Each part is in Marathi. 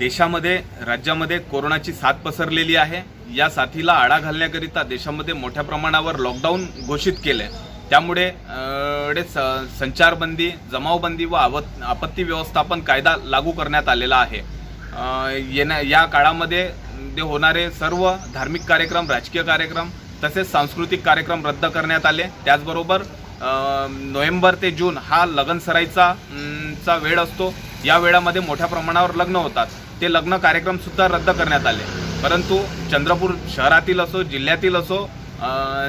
देशामध्ये राज्यामध्ये कोरोनाची साथ पसरलेली आहे. या साथीला आळा घालण्याकरिता देशामध्ये मोठ्या प्रमाणावर लॉकडाऊन घोषित केलं. आहे त्यामुळे स- संचारबंदी जमावबंदी व आवत आपत्ती व्यवस्थापन कायदा लागू करण्यात आलेला आहे. येण्या या काळामध्ये जे होणारे सर्व धार्मिक कार्यक्रम राजकीय कार्यक्रम तसेच सांस्कृतिक कार्यक्रम रद्द करण्यात आले. त्याचबरोबर नोव्हेंबर ते जून हा लगनसराईचा चा वेळ असतो. या वेळामध्ये मोठ्या प्रमाणावर लग्न होतात. ते लग्न कार्यक्रम सुद्धा रद्द करण्यात आले. परंतु चंद्रपूर शहरातील असो जिल्ह्यातील असो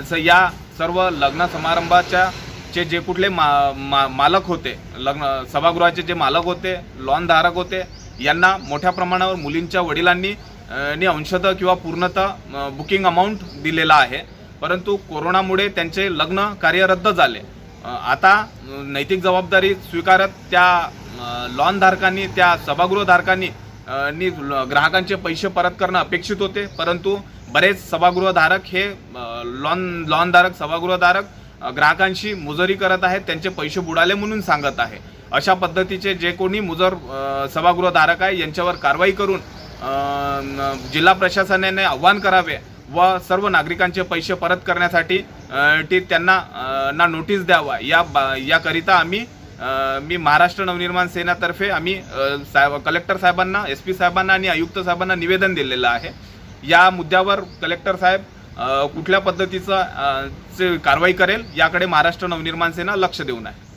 स- या सर्व लग्न समारंभाच्या चे जे कुठले मा, मा, मालक होते लग्न सभागृहाचे जे मालक होते लॉनधारक होते यांना मोठ्या प्रमाणावर मुलींच्या वडिलांनी अं, अंशतः किंवा पूर्णतः बुकिंग अमाऊंट दिलेला आहे. परंतु कोरोनामुळे त्यांचे लग्न कार्य रद्द झाले. आता नैतिक जबाबदारी स्वीकारत त्या लॉनधारकांनी त्या सभागृहधारकांनी नी ग्राहकांचे पैसे परत करणं अपेक्षित होते. परंतु बरेच सभागृहधारक हे लॉन लॉनधारक सभागृहधारक ग्राहकांशी मुजरी करत आहेत त्यांचे पैसे बुडाले म्हणून सांगत आहे. अशा पद्धतीचे जे कोणी मुजर सभागृहधारक आहे यांच्यावर कारवाई करून जिल्हा प्रशासनाने आव्हान करावे व सर्व नागरिकांचे पैसे परत करण्यासाठी ती त्यांना ना नोटीस द्यावा. या बा- याकरिता आम्ही मी महाराष्ट्र नवनिर्माण सेनातर्फे आम्ही साहेब कलेक्टर साहेबांना एस पी साहेबांना आणि आयुक्त साहेबांना निवेदन दिलेलं आहे. या मुद्द्यावर कलेक्टर साहेब कुठल्या पद्धतीचं चे कारवाई करेल याकडे महाराष्ट्र नवनिर्माण सेना लक्ष देऊन आहे.